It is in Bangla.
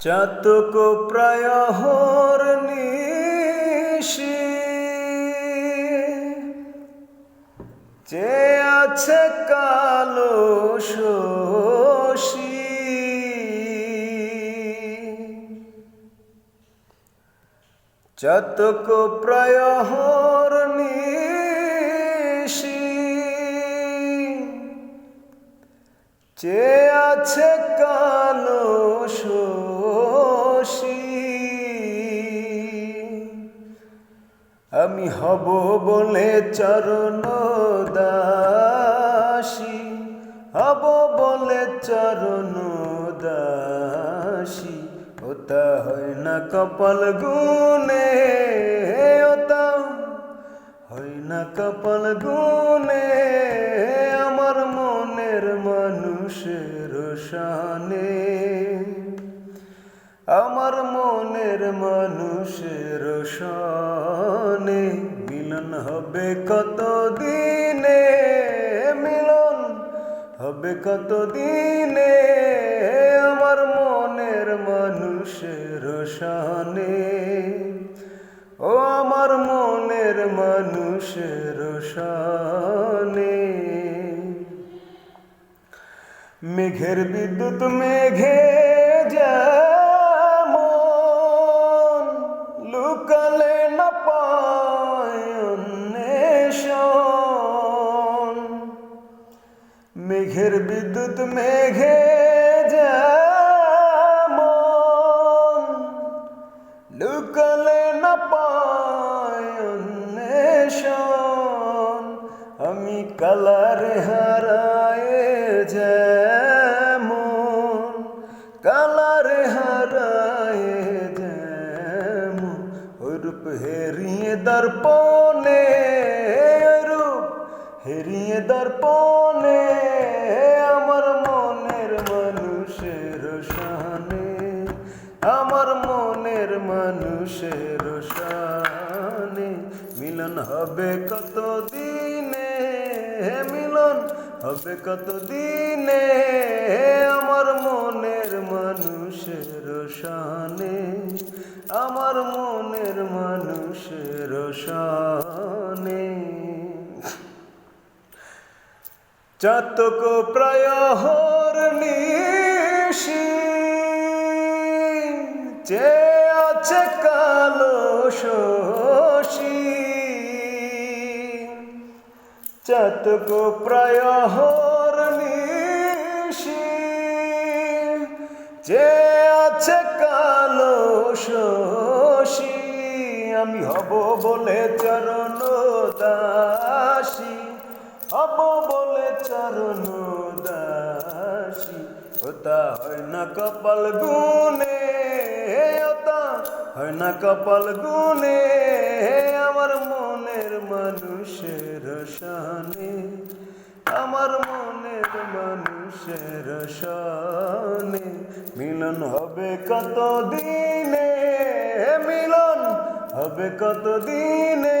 চাতক প্রায় হর নিশি, যে আছে কালো শশী। চাতক প্রায় হর নিশি, যে আছে কালো আমি হব বলে চরণ দাসী। হব বলে চরণ দাসী। ওটা হয় না কপাল গুনে ওটা হয় না কপাল গুনে আমার মনের মানুষের শানে। আমার মনের মানুষের শানে। হবে কত দিনে মিলন? হবে কত দিনে আমার মনের মানুষের শানে? ও আমার মনের মানুষের শানে। মেঘের বিদ্যুৎ মেঘে যেমন লুকালে না মেঘের বিদ্যুৎ মেঘে যেমন লুকালে না পায় আমি কালারে হারায় যেমন, কালারে হারায় যেমন রূপ হেরিয়ে দর্পণে ওই রূপ হেরিয়ে দর্পণে আমার মনের মানুষের শানে, আমার মনের মানুষের শানে, মিলন হবে কত দিনে মিলন হবে কত দিনে আমার মনের মানুষের শানে, আমার মনের মানুষের শানে। চাতক প্রায় হর নিশি, যে আছে কালো শশী। চাতক প্রায় হর নিশি, যে আছে কালো শশী। আমি হব বলে চরণ দাসী, হব বলে চরণ দাসী ওটা হয় না কপাল গুনে ওটা হয় না কপাল গুনে আমার মনের মানুষের শানে, আমার মনের মানুষের শানে। মিলন হবে কত দিনে মিলন হবে কত দিনে